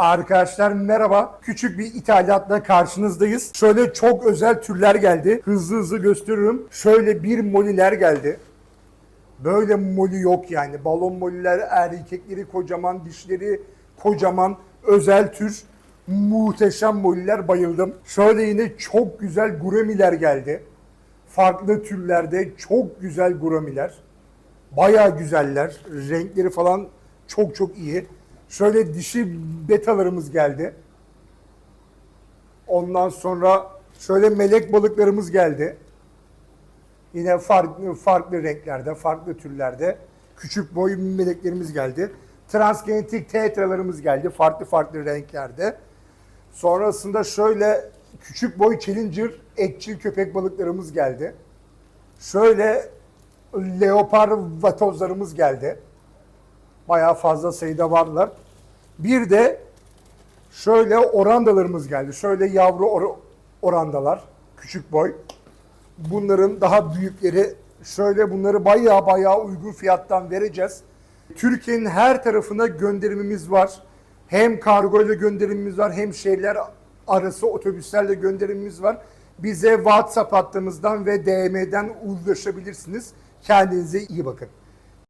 Arkadaşlar merhaba. Küçük bir ithalatla karşınızdayız. Şöyle çok özel türler geldi. Hızlı hızlı gösteriyorum. Şöyle bir moliler geldi. Böyle moli yok yani. Balon moliler erkekleri kocaman, dişleri kocaman, özel tür. Muhteşem moliler bayıldım. Şöyle yine çok güzel guramiler geldi. Farklı türlerde çok güzel guramiler. Bayağı güzeller. Renkleri falan çok çok iyi. Şöyle dişi betalarımız geldi. Ondan sonra şöyle melek balıklarımız geldi. Yine farklı farklı renklerde, farklı türlerde küçük boy meleklerimiz geldi. Transgenetik tetralarımız geldi farklı farklı renklerde. Sonrasında şöyle küçük boy challenger etçil köpek balıklarımız geldi. Şöyle leopar vatozlarımız geldi. Bayağı fazla sayıda varlar. Bir de şöyle orandalarımız geldi. Şöyle yavru or- orandalar. Küçük boy. Bunların daha büyükleri şöyle bunları bayağı bayağı uygun fiyattan vereceğiz. Türkiye'nin her tarafına gönderimimiz var. Hem kargo ile gönderimimiz var hem şehirler arası otobüslerle gönderimimiz var. Bize WhatsApp hattımızdan ve DM'den ulaşabilirsiniz. Kendinize iyi bakın.